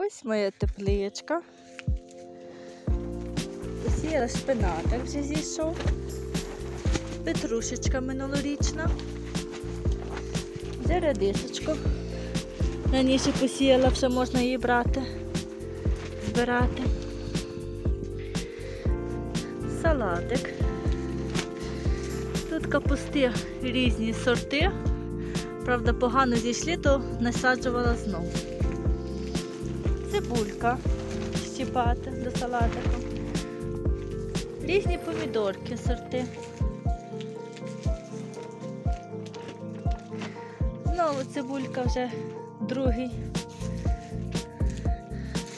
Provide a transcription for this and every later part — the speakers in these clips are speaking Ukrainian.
Ось моя тепличка. Посіяла шпинатик вже зійшов. Петрушечка минулорічна. Вже редисочку. Раніше посіяла, вже можна її брати, збирати. Салатик. Тут капусти різні сорти. Правда, погано зійшли, то насаджувала знову. Цибулька щіпати до салатику. Різні помідорки сорти. Знову цибулька вже другий.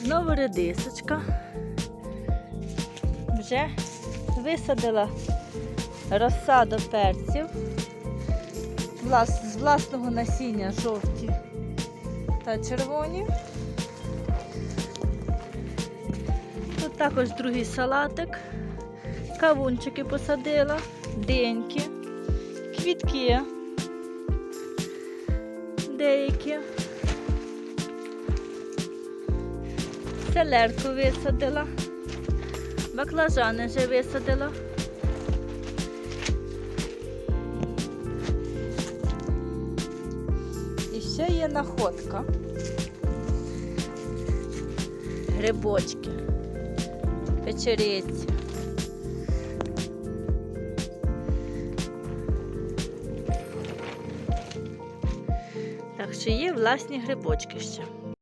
Знову редисочка. Вже висадила розсаду перців. З власного насіння жовті та червоні. Також другий салатик. Кавунчики посадила, деньки, квітки деякі. Селерку висадила, баклажани вже висадила. І ще є находка. Грибочки, печериці. Так що є власні грибочки ще.